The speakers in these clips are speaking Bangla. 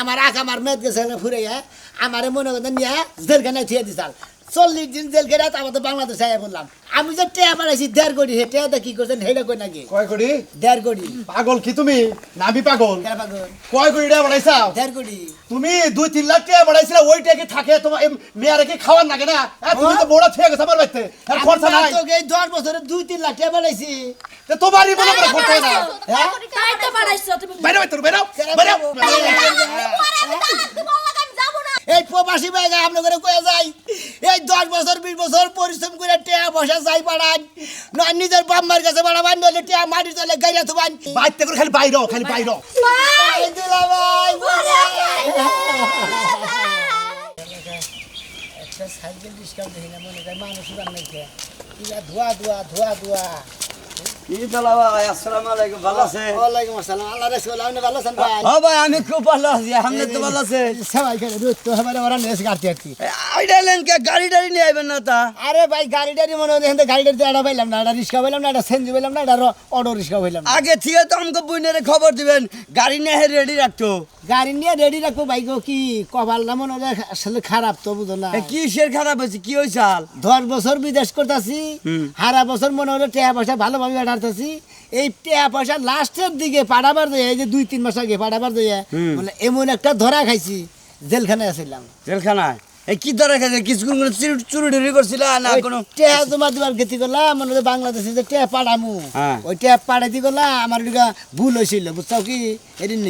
আমার আগ আমার মেদ গেছে ফুরাইয়া আমারে মনে করতেন নিয়ে জেলখানায় থিয়ে দিছাল চল্লিশ দিন জেলখানা তারপর তো বাংলাদেশে আয়া বললাম। আমি যে টেয়া বাড়াইছি দেড় কোটি হে টেয়াটা কি করছেন হেটা কই নাকি? কয় কোটি? দেড় কোটি। পাগল কি তুমি? না আমি পাগল পাগল। কয় কোটি টাকা বাড়াইছাও দেড় কোটি। তুমি দুই তিন লাখ টাকা বাড়াইছিলে ওই টাকা তোমার তোমার মেয়ারে কি খাওয়ার নাগে না? হ্যাঁ, তুমি তো বড় থেকে গেছে আমার বাড়িতে। আর খরচা নাই। তোকে এই দশ বছরে দুই তিন লাখ টাকা বাড়াইছি তো তোমারই মনে করে খরচা না? হ্যাঁ? তাই তো বাড়াইছো তুমি। বাইরে বাইরে বেরো বেরো। এই প্রবাসী বাইরে আপনি করে কয়ে যাই এই দশ বছর বিশ বছর পরিশ্রম করে টেয়া বসা যাই পাড়ান নয় নিজের বাম্মার কাছে বাড়াবান নইলে টেয়া মাটির তলে গাইরা তোমার বাইতে করে খালি বাইরো খালি বাইরো। একটা সাইকেল ডিসকাউন্ট দেখি না মনে করে মানুষ ধোয়া ধোয়া ধোয়া ধোয়া। আমি খুব ভালো আছি আপনি তো ভালো আছে গাড়ি কে টাড়ি নিয়ে আইবেন না তা? আরে ভাই গাড়ি টাড়ি মনে হয় গাড়ি টাড়ি এটা পাইলাম না এটা রিক্সা পাইলাম না এটা সেনজি পাইলাম না এটা অটো রিক্সা পাইলাম আগে থেকে তো আমাকে বুইনের খবর দিবেন গাড়ি নিয়ে রেডি রাখতো। গাড়ি নিয়ে রেডি রাখব ভাই গো কি কপাল না মনে হয় আসলে খারাপ তো বুঝো না। এ, কিসের খারাপ হয়েছে কি হয়েছে দশ বছর বিদেশ করতেছি হারা বছর মনে হলো টাকা পয়সা ভালোভাবে পাঠাতেছি এই টাকা পয়সা লাস্টের দিকে পাঠাবার দিয়ে এই যে দুই তিন মাস আগে পাঠাবার দিয়ে বলে এমন একটা ধরা খাইছি জেলখানায় আছিলাম জেলখানায়? এই কি ধরে গেছে কিছুক্ষণ করে চুরি চুরি টুরি করছিল না কোনো টেয়া জমা দিবার গেতি করলাম মনে হলো বাংলাদেশে যে টেয়া পাঠামু হ্যাঁ। ওই টেয়া পাঠাইতে করলাম আমার দিকে ভুল হয়েছিল বুঝছাও কি? এদিন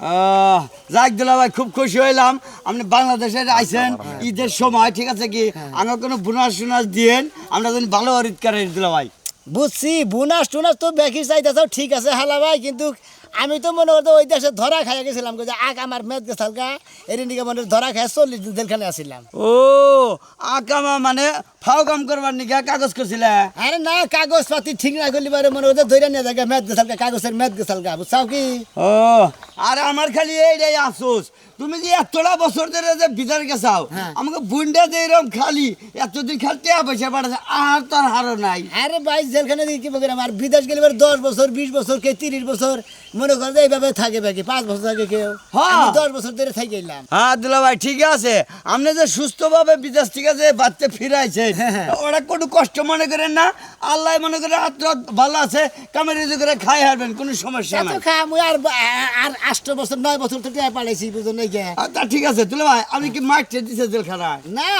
আহ, যাক দিলা ভাই খুব খুশি হইলাম। আপনি বাংলাদেশে আইছেন ঈদের সময় ঠিক আছে কি? আমার কোনো বোনাস সোনাস দিয়েন আমরা যেন ভালো ঈদ করে দিলা ভাই। বুঝছি বোনাস টুনাস তো বেশি চাইতেছ ঠিক আছে হালা ভাই কিন্তু আমি তো মনে করতো ওই দেশে ধরা খাইয়া গেছিলাম যে আগ আমার মেদ গেছাল গা এর দিকে মনে ধরা খাইয়া চল্লিশ দিন জেলখানে আসছিলাম ও আকামা মানে ফাও কাম করবার নিকা কাগজ করছিলে? আরে না কাগজ পাতি ঠিক না করলি পারে মনে হতো ধরে নিয়ে যায় মেদ গেছাল গা কাগজের মেদ গেছাল গা বুঝছাও কি? ও আর আমার খালি এইটাই আফসোস। তুমি যে এতটা বছর ধরে যে বিদার গেছাও হ্যাঁ। আমাকে বুনটা যে এরকম খালি এতদিন খালি পয়সা পাঠাচ্ছে আর তোর হারও নাই। আরে ভাই জেলখানে দিয়ে কি বললাম আর বিদেশ গেলে দশ বছর বিশ বছর কে তিরিশ বছর মনে করে যে এইভাবে থাকে বাকি পাঁচ বছর থাকে কেউ। হ্যাঁ। আমি দশ বছর ধরে থেকে গেলাম হ্যাঁ দুলা ভাই ঠিক আছে। আপনি যে সুস্থভাবে বিদেশ থেকে যে বাচ্চা ফিরাইছেন হ্যাঁ। ওরা কোনো কষ্ট মনে করেন না? আল্লাহ মনে করে টাত ভালো আছে কামের রেজি করে খাই হারবেন কোনো সমস্যা নাই। খা মুই আর আর আষ্ট বছর নয় বছর তো টিয়া পালাইছি বুঝো নাই কে? তা ঠিক আছে তুলে ভাই আমি কি মারতে দিছে জেলখানায়? না।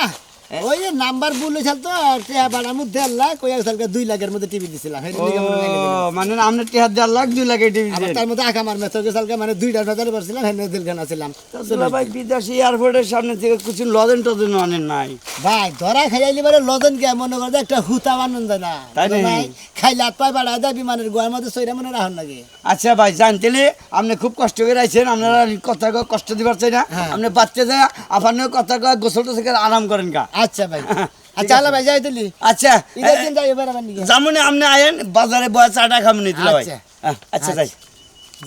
ওই যে নাম্বার ভুল হয়েছিল তো টিয়া বাড়ার মধ্যে আল্লাহ কই সালকে দুই লাখের মধ্যে টিভি দিছিলাম। মনে আপনার টিহার দেড় লাখ দুই লাখে টিভি তার মধ্যে আঁকা মার গেছালকে মানে দুইটা পড়ছিলাম হেন দিলখানা ভাই বিদেশি এয়ারপোর্টের সামনে থেকে কিছু লজেন টজেন আনেন নাই। ভাই ধরা খাইয়াইলি বারে লজন কে? মনে করে একটা হুতা যায় না। তাই? খাইলে হাত পায়ে বাড়া বিমানের গোয়ার মধ্যে সইরা মনে রাখুন লাগে আচ্ছা ভাই জানতেলে আপনি খুব কষ্ট করে আইছেন আপনারা কথা কষ্ট দিবার চাই না। হ্যাঁ। আপনি বাচ্চা যায় আপনার কথা গোসল টোসল আরাম করেন কা আচ্ছা ভাই। আচ্ছা আল্লাহ ভাই যাই তুলি আচ্ছা ঈদের দিন যাই এবার আবার নিকে যেমন আপনি আয়েন বাজারে বয়া চাটা খাবেন দিলা ভাই। আচ্ছা। আচ্ছা যাই।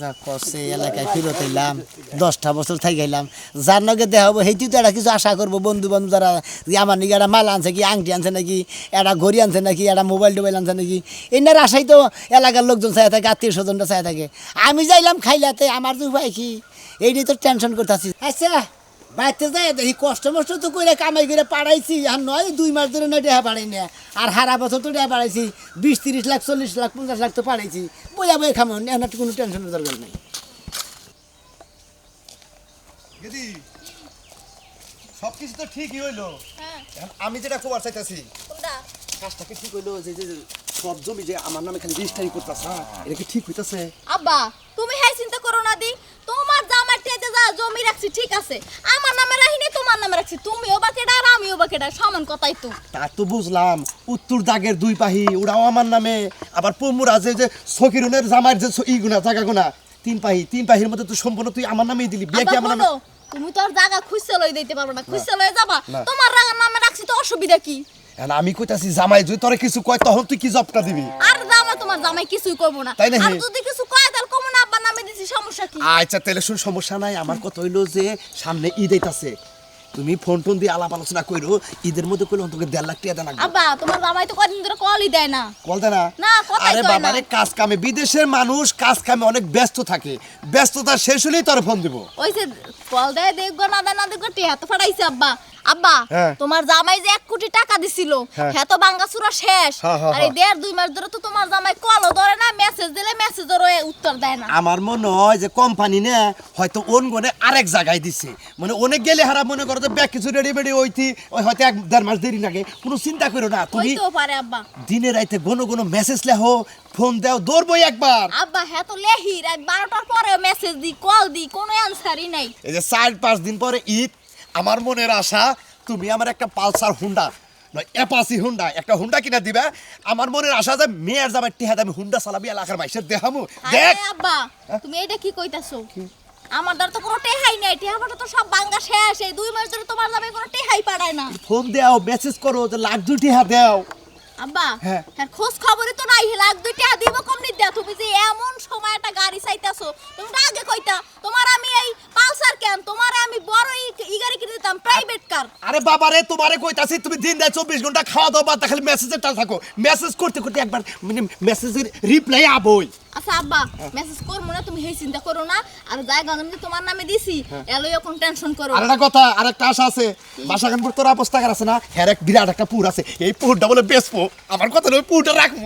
যা করছে এই এলাকায় ফিরত এলাম দশটা বছর থাকি গেলাম যার নগে দেখা হব সেইটি তো একটা কিছু আশা করব। বন্ধু বান্ধব যারা যে আমার নাকি একটা মাল আনছে কি আংটি আনছে নাকি একটা ঘড়ি আনছে নাকি একটা মোবাইল টোবাইল আনছে নাকি এনার আশাই তো এলাকার লোকজন চাই থাকে আত্মীয় স্বজনরা চাই থাকে। আমি যাইলাম খাইলাতে আমার তো উপায় কি এইটাই তো টেনশন করতেছি। আচ্ছা। বাড়িতে যাই দেখি কষ্ট মষ্ট তো করে কামাই করে পাড়াইছি আর নয় দুই মাস ধরে না দেহা পাড়াই না। আর হারা বছর তো দেহা পাড়াইছি বিশ তিরিশ লাখ চল্লিশ লাখ পঞ্চাশ লাখ তো পাড়াইছি বইয়া বইয়া খামো এখন কোনো টেনশনের দরকার নেই। দিদি সব কিছু তো ঠিকই হইল। আমি যেটা খবর চাইতাছি কাজটা কি ঠিক হইল? যে যে যে সব জমি যে আমার নামে খালি রেজিস্ট্রি করতেছে এটা কি ঠিক হইতাছে? আব্বা তুমি হ্যাঁ চিন্তা করো না দি। তোমার জামার টেতে যা জমি রাখছি ঠিক আছে? আমার নামে রাখিনি তোমার নামে রাখছি। তুমিও বা কেডা আর আমিও বা কেডা সমান কথাই তো। তা তো বুঝলাম উত্তর দাগের দুই পাহি ওরাও আমার নামে। আবার পমুরা যে যে সকিরুনের জামার যে স- ইগুনা জায়গা গুনা তিন পাহি তিন পাহির মধ্যে তুই সম্পূর্ণ তুই আমার নামেই দিলি বিয়ে কি আমার নামে? তুমি তো আর জায়গা খুঁজছে লই দিতে পারবে না খুঁজছে লই যাবা। তোমার রাগার নামে রাখছি তো অসুবিধা কি? আমি কইতাছি জামাই যদি তোরে কিছু কয় তখন তুই কি জবটা দিবি? আর জামা তোমার জামাই কিছুই করব না? আর যদি কিছু কয় সমস্যা কি? আচ্ছা তাহলে শুন সমস্যা নাই। আমার কথা হইল যে সামনে ঈদ আইতাছে। তুমি ফোন টোন দিয়ে আলাপ আলোচনা করো ঈদের মধ্যে করলে অন্তত দেড় লাখ টাকা দেন আব্বা তোমার জামাই তো কদিন ধরে কলই দেয় না। বলতে না? না, আরে না। বাবা রে কাজ কামে। বিদেশের মানুষ কাজ কামে অনেক ব্যস্ত থাকে। ব্যস্ততা শেষ হলেই তোর ফোন দিব। ওই যে কল দেয় দেখব না দেয় না দেখব টিয়া তো ফাটাইছে আব্বা। আব্বা হ্যাঁ। তোমার জামাই যে এক কোটি টাকা দিছিল হ্যাঁ। তো বাঙ্গাসুরা শেষ। হ্যাঁ, হ্যাঁ, আর দেড় দুই মাস ধরে তো তোমার জামাই কলও ধরে না মেসেজ দিলে মেসেজেরও উত্তর দেয় না। আমার মনে হয় যে কোম্পানি না হয়তো ওন গনে আরেক জায়গায় দিছে। মানে অনেক গেলে হারা মনে করো যে ব্যাগ কিছু রেডি বেডি ওইতি ওই হয়তো এক দেড় মাস দেরি লাগে। কোনো চিন্তা করো না তুমি হইতেও পারে আব্বা। দিনে রাইতে কোনো কোনো মেসেজ লেখো ফোন দাও দৌড়বই একবার। আব্বা হ্যাঁ তো লেহি রাত বারোটার পরেও মেসেজ দি কল দি কোনো অ্যান্সারই নাই। এই যে চার পাঁচ দিন পরে ঈদ আমার মনের আশা তুমি আমার একটা পালসার হুন্ডা নয় অ্যাপাসি হুন্ডা একটা হুন্ডা কিনা দিবা আমার মনের আশা যে মেয়ের যাবে আমি হুন্ডা চালাবি এলাকার দেখামু দেখ। আব্বা তুমি এটা কি কইতাছো? আমার দ্বারা তো কোনো টেহাই নাই টেহাটা তো সব বাঙ্গা শেষ এই দুই মাস ধরে তোমার জামাই কোনো টেহাই পাড়ায় না। ফোন দাও মেসেজ করো যে লাখ দুই টিহা দাও। আব্বা হ্যাঁ। হ্যাঁ খোঁজ খবরই তো নাই লাখ দুই টাকা দিব কমনি দেয়া তুমি যে এমন সময় একটা গাড়ি চাইতাছো তুমি আগে কইতা তোমার আমি এই পালসার কেন তোমার আমি বড় ই- ই গাড়ি কিনে দিতাম প্রাইভেট কার আরে বাবারে তোমারে কইতাছি তুমি দিন দেয় চব্বিশ ঘণ্টা খাওয়া দাওয়া বাদ খালি মেসেজের টাল থাকো। মেসেজ করতে করতে একবার মানে মেসেজের রিপ্লাই আবই। আচ্ছা আব্বা মেসেজ করব না তুমি সেই চিন্তা করো না। আর জায়গা আমি তোমার নামে দিছি এলোই এখন টেনশন করো। আর একটা কথা আর একটা আশা আছে। বাসাগানপুর তোর অবস্থা আছে না? হ্যাঁ এক বিরাট একটা পুর আছে। এই পুরটা বলে বেচবো। আমার কথা নয় পুরটা রাখব।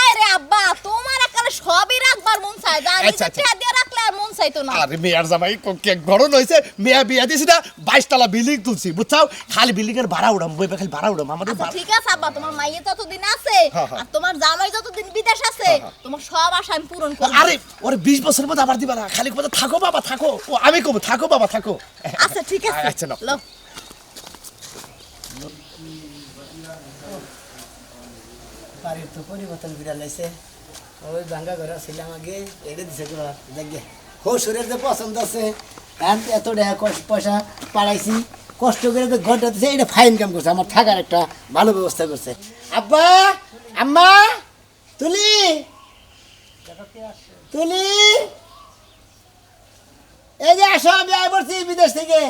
আরে আব্বা তোমার সবই রাখবার মন চায় জানি আচ্ছা, আচ্ছা। দিয়ে রাখলে আর মন চাইতো না। আরে মেয়ার জামাই কে গরম হয়েছে মেয়া বিয়া দিয়েছি না বাইশ তলা বিল্ডিং তুলছি বুঝছাও? খালি বিল্ডিং এর ভাড়া উড়াম খালি ভাড়া উড়াম আমাদের আচ্ছা ভাড়া- ঠিক আছে আব্বা তোমার মাইয়ে যতদিন আছে হ্যাঁ, হ্যাঁ। আর তোমার জামাই যতদিন বিদেশ আছে তোমার সব আশা আমি পূরণ করব। আরে ওরে বিশ বছরের মধ্যে আবার দিবা না খালি কথা থাকো বাবা থাকো। ও আমি কব থাকো বাবা থাকো। আচ্ছা ঠিক আছে। আচ্ছা, নাও। লও। বাড়ির তো পরিবর্তন বিড়াল লাইছে ওই ভাঙ্গা ঘরে ছিলাম আগে এটা দিছে দেখে। হসুরের যে পছন্দ আছে এত টাকা পয়সা পাড়াইছি কষ্ট করে যে ঘরটা দিছে এটা ফাইন কাম করছে আমার থাকার একটা ভালো ব্যবস্থা করছে। আব্বা আম্মা তুলি তুলি। এই যে আসো আমি আই পড়ছি বিদেশ থেকে।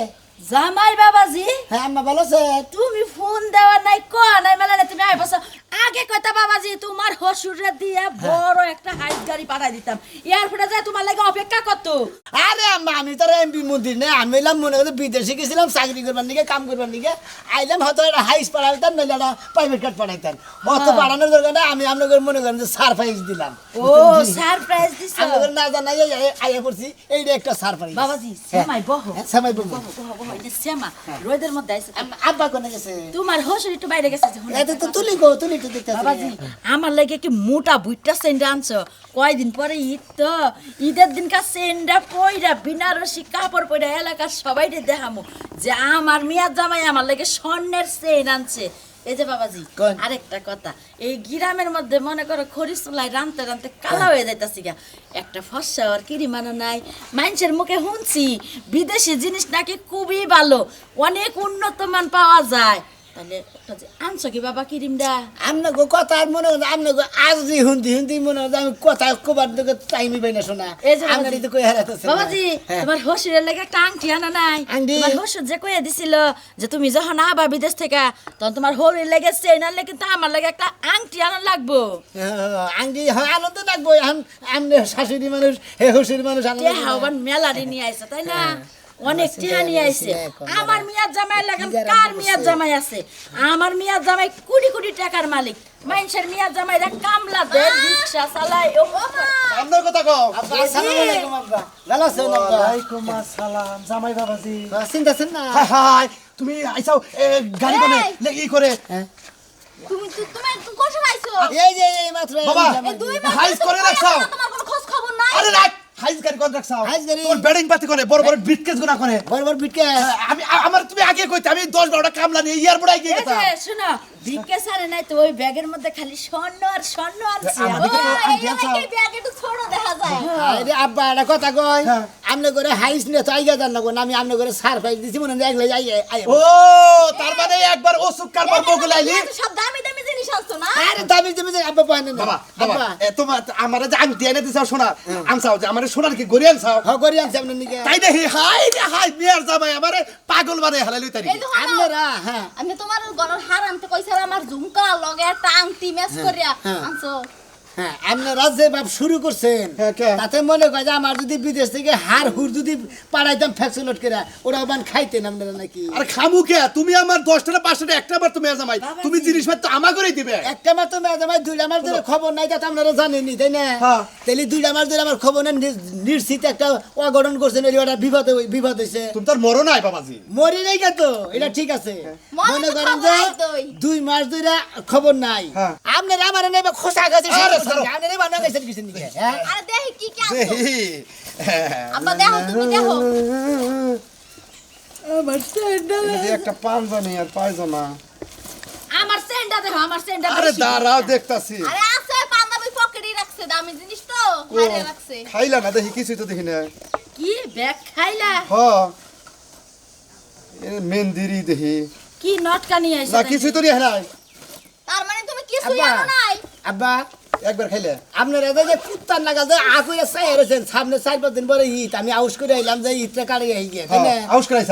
জামাই বাবাজি? হ্যাঁ আম্মা ভালো আছে। তুমি ফোন দেওয়া নাই ক নাই মেলা তুমি আইবছ আগে কইতা বাবাজি তোমার হসুরে দিয়া বড় একটা হাইট গাড়ি পাঠাই দিতাম। এয়ারপোর্টে যায় তোমার লাগে অপেক্ষা করত। আরে আম্মা আমি তো এমপি মন্ত্রী না আমি এলাম মনে করতে বিদেশে গেছিলাম চাকরি করবার নিকে কাম করবার নিকে। আইলাম হয়তো একটা হাইস পাঠাইতাম নইলে একটা প্রাইভেট কার্ড পাঠাইতাম অত পাঠানোর দরকার না আমি আপনাদের মনে করেন যে সারপ্রাইজ দিলাম। ও সারপ্রাইজ দিছ। আপনাদের না জানাই আইয়া পড়ছি এইটা একটা সারপ্রাইজ বাবাজি সেমাই বহ। সামাই বহ। বহ বহ এটা সেমা রোদের মধ্যে আইছে। আব্বা কোনে গেছে? তোমার হসুর একটু বাইরে গেছে এত তো তুলি গো তুলি তো দেখতে বাবাজি আমার লাগে কি মোটা বুইটা সেন্ডা আনছো। কয়দিন পরে ঈদ তো। ঈদের দিনকা সেন্ডা পয়রা বিনারসি কাপড় পয়রা এলাকার সবাই দেখামু। যে আমার মিয়া জামাই আমার লাগে স্বর্ণের সেন আনছে। এই যে বাবাজি আরেকটা কথা। এই গ্রামের মধ্যে মনে করো খরিস চুলাই রানতে রানতে কালা হয়ে যাইতাছি গা। একটা ফসা আর কিরিমানো নাই। মানুষের মুখে শুনছি বিদেশি জিনিস নাকি খুবই ভালো। অনেক উন্নত মান পাওয়া যায়। তাহলে একটা যে আনছো কি বাবা কিরিমটা আমনে গো কথা আর মনে হয় আজ যে হুন্দি হুন্দি মনে হয় আমি কথা কবার দিকে টাইমই পাই না শোনা। আমি তো কই হারাতেছে বাবাজি তোমার হসুরের লেগে একটা আংটি আনা নাই। আংটি? তোমার হসুর যে কইয়া দিছিল যে তুমি যখন আবা বিদেশ থেকে তখন তোমার হরির লেগে চেন আনলে কিন্তু আমার লাগে একটা আংটি আনা লাগবো। হ্যাঁ আনন্দ আমনে শাশুড়ি মানুষ হে হুসুরি মানুষ আনন্দ মেলারি নিয়ে আইছে তাই না? অনেক টিয়া নিয়ে আইছে। আমার মিয়ার জামাই লাগান কার মিয়ার জামাই আছে? আমার মিয়ার জামাই কোটি কোটি টাকার মালিক। মানুষের মিয়ার জামাই কামলা দেয় রিক্সা চালায়। ও। আপনার কথা কও। আসসালামু আলাইকুম আব্বা। ভালো আছেন আব্বা? ওয়ালাইকুম আসসালাম জামাই বাবাজি। আহ, চিন্তাছেন না? হাই হাই তুমি আইসাও এ, গাড়ি কোনে এই! লে, ই করে। তুমি তু- তুমি কোন সময় আইছো? এই যে এই মাত্র বাবা, হাইস করে রাখছো। তোমার কোনো খোঁজ খবর নাই? আরে রাখ। হাইস গাড়ি কোন রাখছাও তোর বেডিং পাতি করে বড় বড় বিটকেস গুনা করে বড় বড় বিটকে আমি আ- আমার তুমি আগে কইতে আমি 10 12টা কামলা নিয়ে এয়ারপোর্ট আই গিয়ে গেতাম যে, শোনো ভিক্ষে সারে নাই তো ওই ব্যাগের মধ্যে খালি স্বর্ণ আর স্বর্ণ আনছে। আমার ও, দিকে এই আন্টি আনছাও। এলাকায় ব্যাগ একটু ছোট দেখা যায়। আরে আব্বা একটা কথা কই? হ্যাঁ। আমনে করে হাইস না আমি আমনে করে সারপ্রাইজ দিছি মনে হয় আই ও তার মানে একবার ওসুক কারবার সব দামি দামি জিনিস আনছো না? আরে দামি যে আব্বা পায় না বাবা বাবা তোমার আমার যে আংটি এনে দিছাও সোনা আনছাও যে আমার সোনার কি গড়ি আনছাও? হ করি আনছি আপনার নিকে। তাই দেখি হাই রে হাই বিয়ার জামাই আমারে পাগল বানাই হালাই লই তারি এই দেখো না, আপনারা হ্যাঁ। আমি তোমার গলার হার আনতে কইছিলাম আমার ঝুমকা লগে একটা আংটি ম্যাচ করিয়া হ্যাঁ। আনছো। হ্যাঁ আপনারা যে বাপ শুরু করছেন হ্যাঁ, তাতে মনে করে যে আমার যদি বিদেশ থেকে হার হুর যদি পাড়াইতাম ফ্যাকসুলট করে ওরা বান খাইতেন আপনারা নাকি? আরে খামু কে? তুমি আমার দশটা না পাঁচটা একটা বার তুমি জামাই। তুমি জিনিসপত্র আমার করেই দিবে। একটা মাস তো মেয়ে জামাই দুইটা মাস ধরে খবর নাই তা আপনারা জানেননি তাই না? হ্যাঁ। তাহলে দুইটা মাস ধরে আমার খবর নেই নিশ্চিত একটা অঘটন করছেন এই ওটা বিপদ বিপদ হয়েছে তুমি তার মরো নাই বাবাজি। মরি নাই তো? এটা ঠিক আছে। মনে মনে করেন যে দুই মাস ধরে খবর নাই। হ্যাঁ। আপনারা আমার নেবে খোসা গেছে বানা গেছেন কিছু নিকে হ্যাঁ? আরে দেখি কি কি আনছো দেহি। দেখো তুমি দেখো আমার সেন্ডা একটা পাঞ্জানি আর পায়জামা। আমার সেন্ডা দেখো আমার সেন্ডা আরে দাঁড়াও দেখতাছি। আরে আছে পাঞ্জাবি পকেটে রাখছে দামি জিনিস তো হারে রাখছে। খাইলা না দেখি কিছুই তো দেখি না। কি ব্যাগ খাইলা? হ। এ মেন্দিরি দেখি কি নটকা নিয়ে আইছো না কিছুই তো নিয়ে নাই। তার মানে তুমি কিছু আব্বা। জানো নাই? আব্বা একবার খাইলে। আপনারা যে যে কুত্তার নাগাল যে আগুই চাই রয়েছেন সামনে চার পাঁচ দিন পরে ঈদ আমি আউস করে আইলাম যে ঈদটা আই গিয়ে তাই না? আউস করে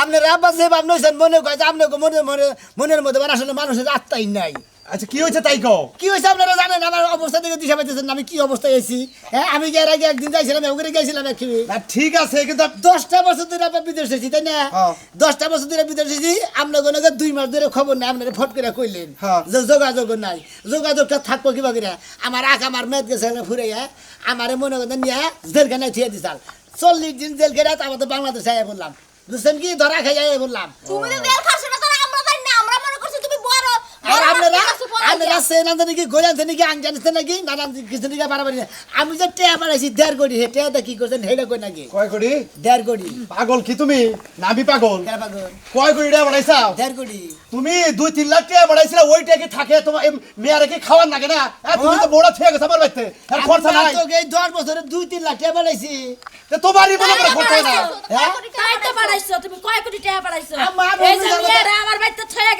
আপনার আব্বা যে ভাব নইছেন মনে কয় যে আপনাকে মনে মনে মনের মধ্যে মানে আসলে মানুষের আত্মাই নাই। আচ্ছা কি হয়েছে তাই কও? কি হয়েছে আপনারা জানেন? আমার অবস্থা থেকে দিশা পাইতেছেন আমি কি অবস্থায় আছি হ্যাঁ আমি কি এর আগে একদিন যাইছিলাম ওখানে গেছিলাম একচুয়ালি না ঠিক আছে কিন্তু দশটা বছর ধরে আপনার বিদেশ এসেছি তাই না? হ্যাঁ। দশটা বছর ধরে বিদেশ এসেছি আপনার কোনো দুই মাস ধরে খবর নেই আপনারা ফট করে কইলেন হ্যাঁ। যে যোগাযোগ নাই। যোগাযোগটা থাকব কিবা করে আমার আখ আমার মেদ গেছে ফুরাইয়া আমারে মনে করেন নিয়ে জেলখানায় থিয়ে দিছাল চল্লিশ দিন জেল খেয়ে তারপর তো বাংলাদেশে আয়া বললাম বুঝছেন কি? ধরা খাই আয় বললাম তুমি তো আমরা জানি না আমরা মনে করছি তুমি বড় আর বড় আপনারা হাতে কাছে পড়াই আপনারা দিয়া। সেন আনতে নাকি গোল আনতে নাকি আং জানিতে নাকি? নানান কিছু নাকি বাড়াবাড়ি না। আমি যে টেয়া বাড়াইছি দেড় কোটি। হে টেয়াটা কি করছেন? হেটা কই নাকি? কয় কোটি? দেড় কোটি। পাগল কি তুমি? না আমি পাগল। কেন পাগল? কয় কোটি টাকা বাড়াইছাও দেড় কোটি। তুমি দুই তিন লাখ টাকা বাড়াইছিলে ওইটা কি থাকে? তোমার মেয়ারে কি খাওয়ার নাগে না? তুমি তো বড় থেকে গেছে আমার বাড়িতে। আর খরচা আমি নাই। তো এই দশ বছরে দুই তিন লাখ টাকা বাড়াইছি তে তোমারই মনে করে খরচা না। হ্যাঁ? তাই তো বাড়াইছো তুমি কয় কোটি টাকা বাড়াইছো মেয়েরা আমার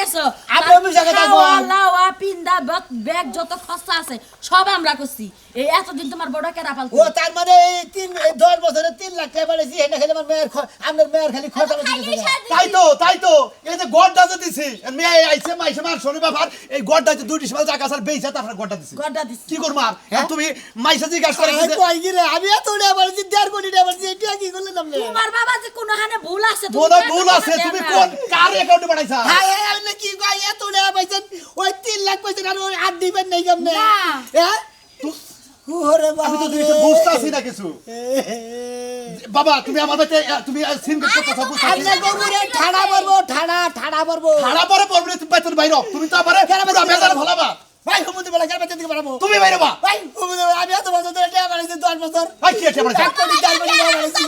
গেছো। আমি। লাওয়া, পিন্দা, ব্যাগ- ব্যাগ যত খরচা আছে সব আমরা করছি। এই এতদিন তোমার বড় কেরা পালতো? ও তার মানে এই তিন দশ বছরে তিন লাখ টাকা বাড়াইছি এটা খালি আমার মেয়ের খ- মেয়ের খালি খরচা বেঁচে খাইনি গেছে না। সারাদিন। তাই তো তাই তো। এই যে গড়টা যে দিছি মেয়ে আইছে মাইছে মার শনি বাবার এই গড়টা যে দুইটি সময় জায়গা স্যার বেইছে তারপরে গড়টা দিছি। গড্ডা দিছি। কি করব আর? আর তুমি মাইসা জিজ্ঞাসা করে আমি কই কি আমি এত টাকা বাড়াইছি দেড় কোটি টাকা বাড়াইছি এটা কি করলেন আপনি তোমার বাবা যে কোনো হানে ভুল আছে ভুল আছে তুমি কোন কার অ্যাকাউন্টে বাড়াইছা হ্যাঁ আপনি কি কয় এত টাকা পাইছেন ওই তিন লাখ পাইছেন আর ওই আট দিবেন নাই কেমনে? না। হ্যাঁ ওরে বাবা আমি তো। কিছু বুঝতাছি না কিছু। বাবা তুমি আমার বাড়িতে তুমি সিম করতে কথা বুঝতাছি আপনার গরুরে ঠাড়া পড়ব ঠাড়া ঠাড়া পড়ব ভাড়া পরে পড়বে তুমি বাইরে তুমি তো আবার পুরো বেজার ভালাবা ভাই হুমুদি বলা কেন দিকে বাড়াবো তুমি বাইরে বা ভাই হুমুদি বলা আমি এত বছর ধরে টাকা বাড়াইছি দশ বছর। ভাই কি আছে বাড়াইছা এক কোটি বাড়াইছি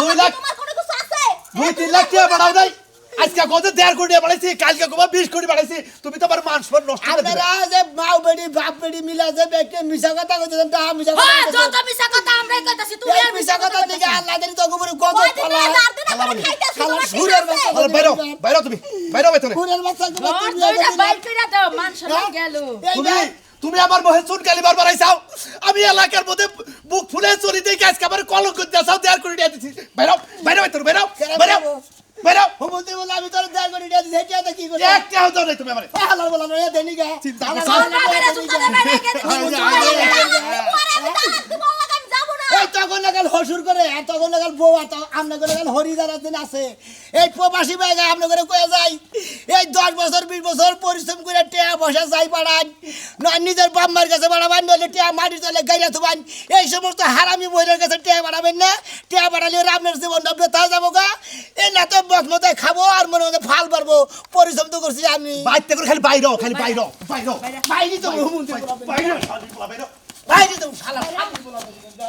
আমার লাখ। তোমার কোনো কিছু আছে? দুই তিন লাখ টাকা বাড়াও নাই। আজকে কত দেড় কোটি বাড়াইছি কালকে কবা বিশ কোটি বাড়াইছি। তুমি তো আবার মানুষ নষ্ট করে দিবে আপনারা যে মাও বেড়ি বাপ বেড়ি মিলা যে ব্যক্তি মিশা কথা কইতেছেন তা মিশা কথা হ্যাঁ। যত মিছা কথা আমরাই কইতাছি তুমি আর মিশা কথা দিকে আল্লাহ তো গোবরে কত ফলা খালা সুরের? বাচ্চা বাইরে বাইরে তুমি বাইরে বাইরে ফুলের বাচ্চা ঘর দুইটা বাইর কইরা দাও গেল। তুমি তুমি আমার মহে চুন কালি বার বাড়াইছাও আমি এলাকার মধ্যে বুক ফুলে চলি দিয়ে কাজ কাবার কলঙ্ক দিয়েছাও দেড় কোটি টাকা দিছি। বাইরে বাইরে বাইরে বাইরে। বাইরে? বাইরে হুমুদি বলা আমি তোর এটা কি করে এক টাকাও দাও নাই তুমি আমার। হালাল বলা নয় দেনি গা। চিন্তা করছ? এই তখন লাগাল হসুর করে আর তখন লাগাল বউ আর আমরা করে লাগাল হরিদার দিন আছে। এই প্রবাসী বাইগা আমরা করে কয়ে যাই এই দশ বছর বিশ বছর পরিশ্রম করে টেয়া পয়সা যাই পাড়ান নয় নিজের বাম্মার কাছে বাড়াবেন নইলে টেয়া মাটির তলে গাইরা থুবান। এই সমস্ত হারামি বইয়ের কাছে টেয়া বাড়াবেন না। টেয়া বাড়ালে আপনার জীবনটা বেথা যাব গা। এই না তো মত খাব আর মনে মধ্যে ফাল পারব। পরিশ্রম তো করছি আমি। বাইতে করে খালি বাইরে খালি বাইরে বাইরে। বাইরে তো বাইরে তো শালা শালি বলা শালি বলা তো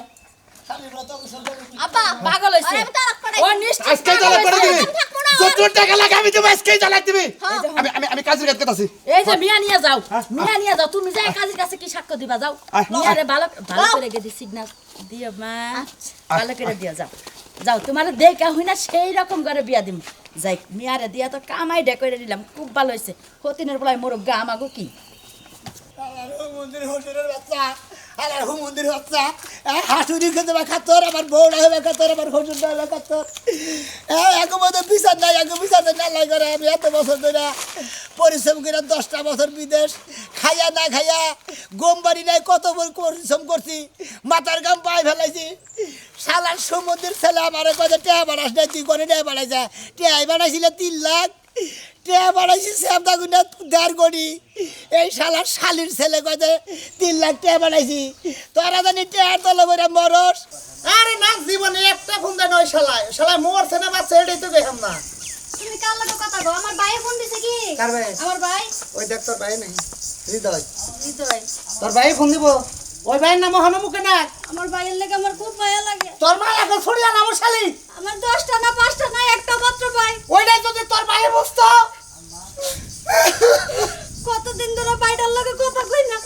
আব্বা পাগল হইছে। আরে আমি তালাক পাঠাই ও নিশ্চিত আজকে পাগল করে দিবি। যত টাকা লাগে আমি দেবো আজকে জ্বালা দিবি। আমি আমি আমি কাজের কাজ করতেছি এই যে মিয়া নিয়ে যাও। মিয়া নিয়ে যাও। তুমি যাই কাজের কাছে কি সাক্ষ্য দিবা যাও। আয়, মিয়ারে ভালো ভালো করে গেদি সিগনাল দিও মা। ভালো করে দিও যাও। যাও তোমার দেখা হই না সেই রকম করে বিয়া দিম। যাই মিয়ারে দিয়া তো কামাই ডে করে দিলাম। খুব ভালো হয়েছে হতিনের বলাই মোর গা আমাগো কি? মন্দির হোটেলের বাচ্চা। আর আর হুমন্দির হচ্ছে হাসুরি খেতে বা খাতর আমার বউরা হবে খাতর আমার হসুরটা হবে খাতর এক মধ্যে বিচার নাই, এক বিচার না লাই করে, আমি এত বছর ধরে পরিশ্রম করে দশটা বছর বিদেশ, খাইয়া না খাইয়া গম বাড়ি নাই, কত পরিশ্রম করছি, মাথার গাম পায়ে ফেলাইছি। সালার সমুদ্রের ছেলে আমার কথা টেহা বাড়াস নাই, তুই করে টেহা বাড়াইছা টেহাই বাড়াইছিলে তিন লাখ। টেহা বাড়াইছি শ্যামদা গুনা দেড় কোটি এই শালার শালির ছেলে কতে তিন লাখ টেহা বাড়াইছি তোরা জানি টেহার তলে বলে মরস। আরে না জীবনে একটা ফোন দেয় নয় শালায়। শালায় মরছে না বাচ্চা এটাই তো দেখাম না। তুমি কার লাগে কথা গো আমার ভাই ফোন দিছে কি? কার ভাই? আমার ভাই। ওই দেখ তোর ভাই নেই। হৃদয়। হৃদয়। তোর ভাই ফোন দিব? ওই ভাইয়ের নাম হনুমুখে না আমার ভাইয়ের লাগে আমার খুব মায়া লাগে। তোর মা এখন ছড়িয়া নাম শালি। আমার দশটা না একটা মাত্র ভাই ওইটাই যদি তোর ভাইয়ের বুঝতো কতদিন ধরে ভাইটার লাগে কথা কই না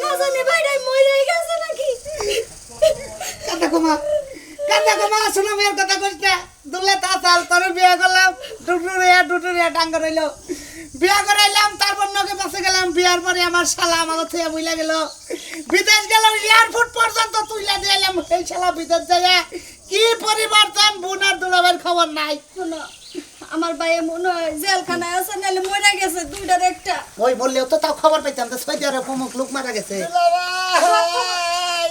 না জানি ভাইটাই মরে গেছে নাকি কান্দা কুমা কান্দা কুমা শোনো মেয়ের কথা কইস না দুলে তা চাল তোর বিয়ে করলাম ডুটুরিয়া ডুটুরিয়া ডাঙ্গ রইল বিয়া করাইলাম তারপর নগে পাশে গেলাম বিয়ার পরে আমার শালা আমার থেকে বুইলা গেল। বিদেশ গেল এয়ারপোর্ট পর্যন্ত তুইলা দিয়ে সেই শালা বিদেশ যায় কি পরিবর্তন বোনার দুলাবের খবর নাই। শোনো আমার ভাইয়ে মনে হয় জেলখানায় আছে নাহলে মরে গেছে দুইটার একটা। ওই বললেও তো তাও খবর পাইতাম তো সৌদি আরব অমুক লোক মারা গেছে দুলাভাই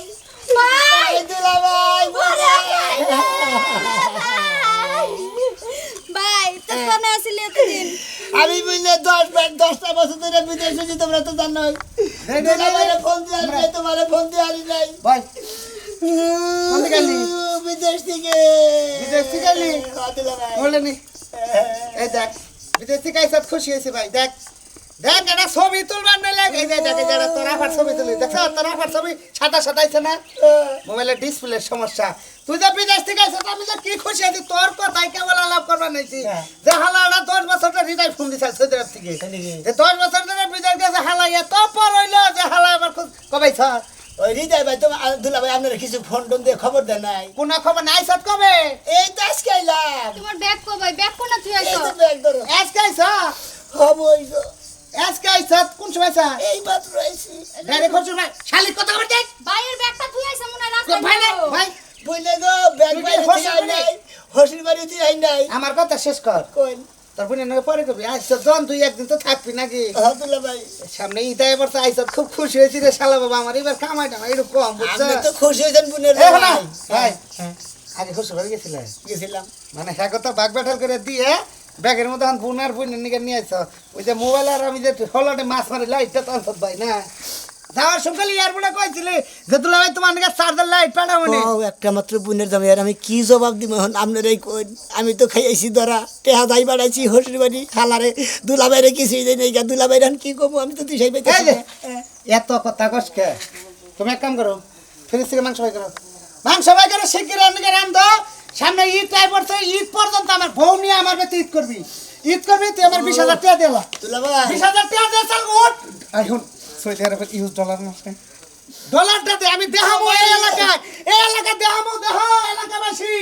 ভাই দুলাভাই মরে গেছে। ভাই তো কোনে আসলে এতদিন আমি বুঝলে দশ দশটা বছর ধরে বিদেশে আছি তোমরা তো জানো ফোন দিয়ে আনি নাই তোমার ফোন দিয়ে আনি নাই। বিদেশ থেকে। বিদেশ থেকে এই দেখ বিদেশ থেকে সব খুশি হয়েছে ভাই দেখ। দেখ এটা ছবি তুলবার নইলে এই যে দেখ এই যে এটা ছবি তুলি। দেখছ তোর আফার ছবি সাদা সাদাইছে না? মোবাইলের ডিসপ্লের সমস্যা। তুই যে বিদেশ থেকে আইসাত আমি যে কি খুশি আছি তোর কথাই কেবল আলাপ করবার নাইছি যে হালাটা দশ বছরটা হৃদয় ফোন দিছে সৌদি আরব থেকে। যে দশ বছর ধরে বিদেশ গেছে হালা এত পর হইল যে হালা আমার খুব কবে স্যার ওই হৃদয় ভাই তোমার দুলাভাই আপনারা কিছু ফোন টোন দিয়ে খবর দেন নাই? কোন খবর নাই সাত কবে? এই তো আজকে আইলাম। তোমার ব্যাগ কো ভাই ব্যাগ কোনা তুই আইছো? ব্যাগ ধরো। আজকে আইসা হব ওই তো আজকে আইসা কোন সময় আইসা এই মাত্র আইছি ডাইরেক্ট খরচ ভাই শালিক কথা বলতে দেখ? ভাইয়ের ব্যাগটা তুই আইছো মনে হয় ভাই ভাই? বুঝলে গো ব্যাগ তুই থেকে আই নাই। হসির বাড়ি দিয়ে আই নাই। আমার কথা শেষ কর। কই? তোর বোনের নাকি পরে কবি। আইসা জন তুই একদিন তো থাকবি নাকি? দুলাভাই সামনে ঈদা এবার তো আইসা খুব খুশি হয়েছি রে শালা বাবা। আমার এবার কামাইটা না এরকম কম বুঝছ তো খুশি হয়েছেন বোনের ভাই ভাই। আগে খুশি হয়ে। গেছিলে গেছিলাম। মানে হ্যাঁ কথা বাগ ব্যাটাল করে দিয়ে ব্যাগের মধ্যে এখন বোনার বোনের নিকে নিয়ে আইস ওই যে মোবাইল আর আমি যে হলটে মাছ মারি লাইটটা তো আনছত ভাই না। যাওয়ার সকালে এয়ারপোর্টে কইছিলে যে তুলা ভাই তোমার নিকে চার্জার লাইট পাঠাবো নি ও একটা মাত্র বোনের জামাই আর আমি কি জবাব দিব এখন? আপনার এই কই আমি তো খাইয়াছি ধরা টেহা দাই বাড়াইছি হসির বাড়ি খালারে দুলাভাইরে কিছুই দেয় নাই দুলাভাইর এখন কি করব আমি তো যে, না। এত কথা কসকে তুমি এক কাম করো ফ্রিজ থেকে মাংস বাই করো। মাংস বাই করো শিগগির রান্নাকে রান দাও সামনে ঈদ টাই পড়ছে ঈদ পর্যন্ত আমার বউ নিয়ে আমার বেতে ঈদ করবি। ঈদ করবি তুই আমার বিশ হাজার টাকা দিলা বিশ হাজার টাকা দিয়ে চাল উঠ। এখন সৌদি আরবের ইউজ ডলার মাসে ডলারটা দে আমি দেখাবো এই এলাকায়। এই এলাকা দেখাবো দেহ এলাকাবাসী।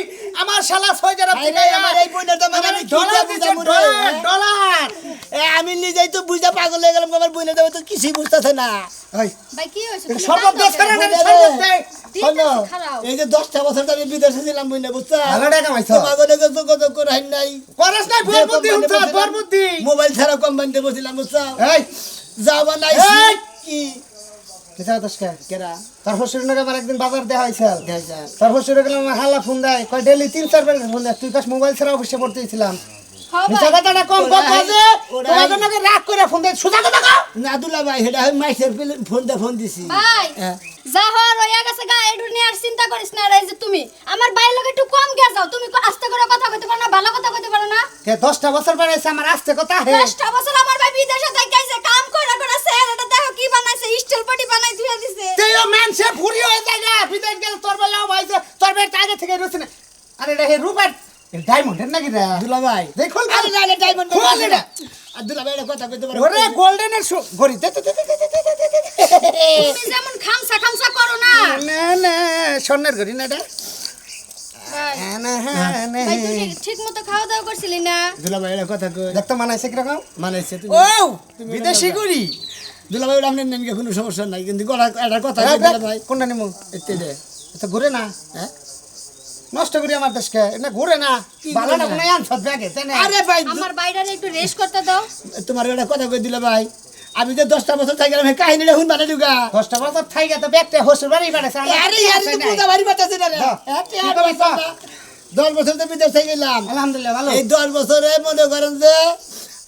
আমার শালা ছয় যারা আমার এই বইটা তো মানে আমি ডলার দিতাম ডলার আমি নিজেই তো বুঝতে পাগল হয়ে গেলাম আমার বইনে দেবো তো কিছুই বুঝতেছে না। ভাই বিদেশে ছিলাম বইনে বুঝছ? ভালো টাকা নাই। করস নাই বইয়ের মোবাইল ছাড়া কোম্পানিতে বসিলাম বুঝছ? এই। যাওয়া নাই কি? একদিন বাজার দেওয়া হয়েছে। তার শ্বশুর আমার ফোন দেয় কয় ডেলি তিন চার বার ফোন দেয় তুই কাছ মোবাইল ছাড়া অফিসে পড়তে ছিলাম রাগ করে ফোন দেয় সোজা কথা না দুলা ফোন দিয়ে ফোন দিছি। হ্যাঁ। যা হওয়ার রইয়া গেছে গা এডু নিয়ে আর চিন্তা করিস না রে যে তুমি। আমার বাইর লোক একটু কম গে যাও। তুমি আস্তে করে কথা কইতে পারো না ভালো কথা কইতে পারো না। হে 10টা বছর পরে এসে আমার আস্তে কথা হে। 10টা বছর আমার ভাই বিদেশে যাইতে আইছে কাম কইরা কইরা এটা দেখো কি বানাইছে স্টিল বডি বানাই দিয়া দিছে। তেও ম্যান সে ফুরি হয়ে যায় না বিদেশ গেলে তোর বেলাও ভাইছে তোর বের আগে থেকে রইছে না। আরে রে হে রূপার ডায়মন্ডের নাকি রে? দুলা ভাই। দেখো আরে ডায়মন্ড খোল এটা আর ভাই কথা কইতে পারো। ওরে গোল্ডেনের গড়ি দে দে দে দে। তুমি যেমন খামসা খামসা করো না। না না স্বর্ণের ঘড়ি না এটা? ভাই হ্যাঁ না হ্যাঁ না ভাই তুই ঠিক মতো খাওয়া দাওয়া করছিলি না? দুলা ভাই কথা কই? দেখতো মানাইছে কীরকম? মানাইছে তুমি ও বিদেশি ঘড়ি। দুলাভাই ওটা নেন কোনো সমস্যা নাই কিন্তু গলা একটা কথা হ্যাঁ, কোনটা নিমু? এতে দে। এটা ঘুরে না হ্যাঁ? নষ্ট করি আমার দেশকে এটা ঘুরে না। ভালো না কোনো আনসার ব্যাগে আরে ভাই আমার বাইরে একটু রেস্ট করতে দাও। তোমার কথা কই দিলে ভাই আমি যে দশটা বছর থাকি গেলাম কাহিনীটা শুন মানে দুগা? দশটা বছর থাই গেছে ব্যাগটা হসুর বাড়ি বেড়াছে আরে আরে তো পুজা বাড়ি না হ্যাঁ, টিয়া করছ? দশ বছর তো বিদেশ থেকে গেলাম। আলহামদুলিল্লাহ ভালো। এই দশ বছরে মনে করেন যে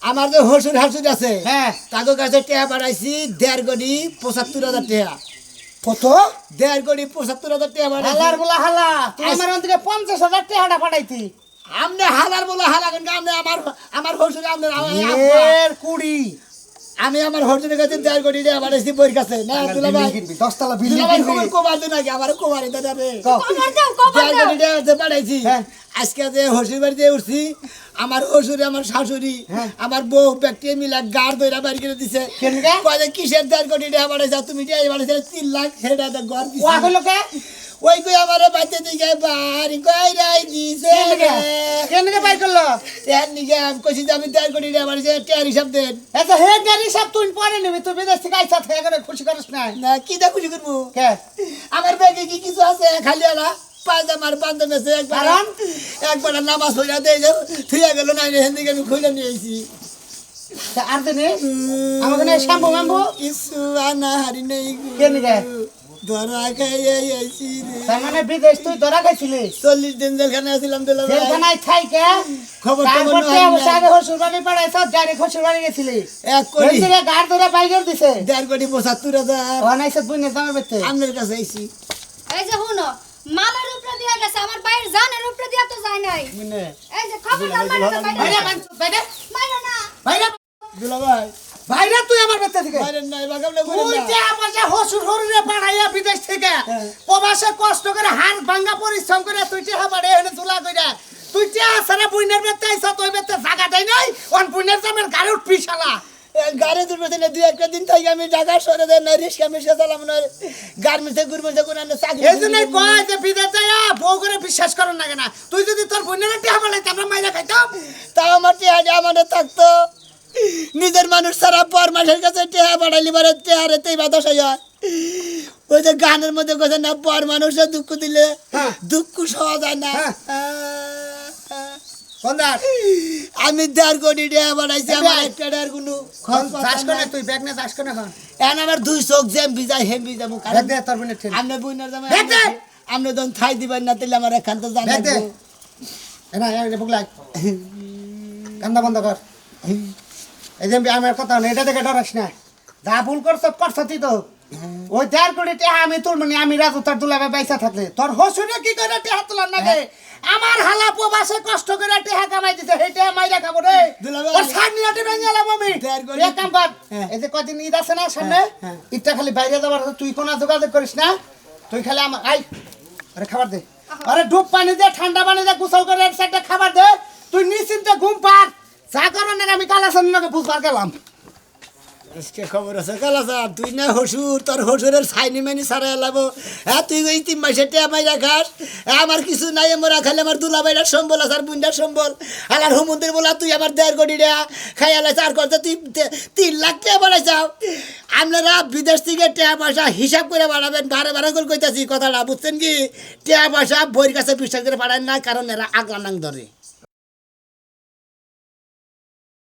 আমার যে হসুর হাসুর আছে হ্যাঁ। তাকে কাছে টেয়া বাড়াইছি দেড় কোটি পঁচাত্তর হাজার টেয়া। কত? দেড় কোটি পঁচাত্তর হাজার টেয়া হালার বলা হালা তুই আমার পঞ্চাশ হাজার টাকাটা পাঠাইতি আপনি হালার বলে হালা কিন্তু আপনি আমার আমার হসুর আপনার এর কুড়ি। আমি আমার হসুরের কাছে দেড় কোটি টেয়া বাড়াইছি বইয়ের কাছে না তুলা ভাই দশতলা বিল্ডিং তুলা ভাই খবর কবার দিন আগে আমার কবার এটা রে। কবর দাও কবর দেড় দাও টেয়া হচ্ছে হ্যাঁ। আজকে যে হসুর বাড়িতে উঠছি আমার হসুরে আমার শাশুড়ি হ্যাঁ। আমার বউ ব্যক্তি মিলা গাড় দইরা বাড়ি করে দিছে। কয় যে কিসের দেড় কোটি টাকা বাড়াইছা তুমি টাকা বাড়াইছে তিন লাখ সেটা ঘর দিছে? ওই কই আমার বাচ্চা দিকে বাড়ি কই রাই দিছে কেন কে কেন বাই করল? এর নিকে আমি কইছি যে আমি দেড় কোটি টাকা বাড়াইছে টাকার হিসাব দেন। এত হে গাড়ি সব তুই পরে নিবি তুই বিদেশ থেকে আইসা থেকে করে খুশি করিস না না কি দা খুশি করব? কে? আমার ব্যাগে কি কিছু আছে? খালি আলা পায়জামার বান্ধব আছে একবার একবার নামাজ পড়া দেয় যে থুয়া গেল না হেন দিকে আমি খুলে নিয়ে আইছি। তা আর দিনে? আমাকে শ্যাম্পু ম্যাম্পু কিছু আনা হারি নেই কে নিকে? ধরা খাইয়ে আইছি তার মানে বিদেশ তুই ধরা খাইছিলি চল্লিশ দিন জেলখানে জেলখানায় থাইকে? খবর বাড়ি গেছিলি। এক কোটি। গাড় ধরে দিছে। দেড় কোটি পঁচাত্তর হাজার। অনাইছে বেতে আপনার কাছে আইছি। এই যে হুনো মালের উপরে দিয়া গেছে আমার বাইরের জানের উপরে দিয়া তো যায় নাই। এই যে খবরদার মাইরা বাইরে বাইরে বাইরে না। বাইরে দুলা ভাই বাইরে তুই আমার বেতে থেকে। তুই যে আমাকে হসুর হরুরে পাঠাইয়া বিদেশ থেকে প্রবাসে কষ্ট করে হাড় ভাঙ্গা পরিশ্রম করে তুই টেহা বাড়ে এনে তুলা কইরা তুই টেহা সারা বুইনের বেতে আইছ তুই বেতে জায়গাটাই নাই অন বুইনের জামের গাড়ি উঠবি শালা। গাড়ি দুটো দিনে দুই একটা দিন থাকি আমি ঢাকা সরে দেয় না রিক্সা মিক্সা চালাম না গার্মেন্টসে ঘুরমেন্টসে কোনো একটা চাকরি এই জন্যই কয় যে বিদেশ যাইয়া বউ করে বিশ্বাস করেন না কেন? তুই যদি তোর বুইনের টেহা বাড়াইতে আমরা মাইরা খাইতাম। তাও আমার টেহাটা আমাদের থাকতো। নিজের মানুষ সারা পর মাসের কাছে টেহা বাড়াইলি পারে টেহারে তেই বা দশ ওই যে গানের মধ্যে কথা না পর মানুষের দুঃখ দিলে হ্যাঁ। দুঃখ সহজ হয় না। সন্ধ্যার। আমি দেড় কোটি টাকা বাড়াইছি আমার একটা টাকার কোনো চাষ করে তুই ব্যাগ নিয়ে চাষ করে এখন এখন আমার দুই চোখ জ্যাম ভিজাই হেম দে তোর বুইনের জামাই দে। যখন থাই দিবেন না তাহলে আমার এখান তো দে। এনা এই বুগলাই কান্দা বন্ধ কর। এই যে আমার কথা এটা দেখে ডরাস না। যা ভুল করছ করছ তুই তো। ওই দেড় কোটি টেহা আমি তুল মানে আমি রাজু তার দুলাবে পয়সা থাকলে। তোর হসুরে কি করে টেহা তোলার নাগে? আমার হালা প্রবাসে কষ্ট করে টেহা কামাই দিতে সেই টেহা মাইরা খাব রে। দুলাভাই। ওর সার নিরাটে ভেঙে গেলাম আমি। এক কাম কর। হ্যাঁ। এই যে কদিন ঈদ আছে না সামনে হ্যাঁ। ঈদটা খালি বাইরে যাবার তুই কোনো যোগাযোগ করিস না। তুই খালি আমার আই আরে খাবার দে। আরে ডুব পানি দে ঠান্ডা পানি দে গোসল করে এক সাইডে খাবার দে। তুই নিশ্চিন্তে ঘুম পার যা করার না আমি কালাসান নাকি বুঝবার গেলাম। আজকে খবর আছে, কালা স্যার তুই না হসুর, তোর হসুরের সাইনি মাইনি সারা এলাবো। হ্যাঁ তুই ওই তিন মাসে টেয়া মাইরা খাস আমার কিছু নাই মোরা খালি আমার দুলা বাইরার সম্বল আছে আর বুন্ডার সম্বল। আলার হুমন্দির বলা, তুই আমার দেড় কোটি টাকা খাই আলাই চার করতে তুই তিন লাখ টাকা বাড়াইছাও আপনারা বিদেশ থেকে টেয়া পয়সা হিসাব করে বাড়াবেন বারে বারে করে কইতাছি, কথাটা বুঝছেন কি? টেয়া পয়সা বইয়ের কাছে বিশ্বাস করে বাড়ায় না কারণ এরা আগলা নাং ধরে।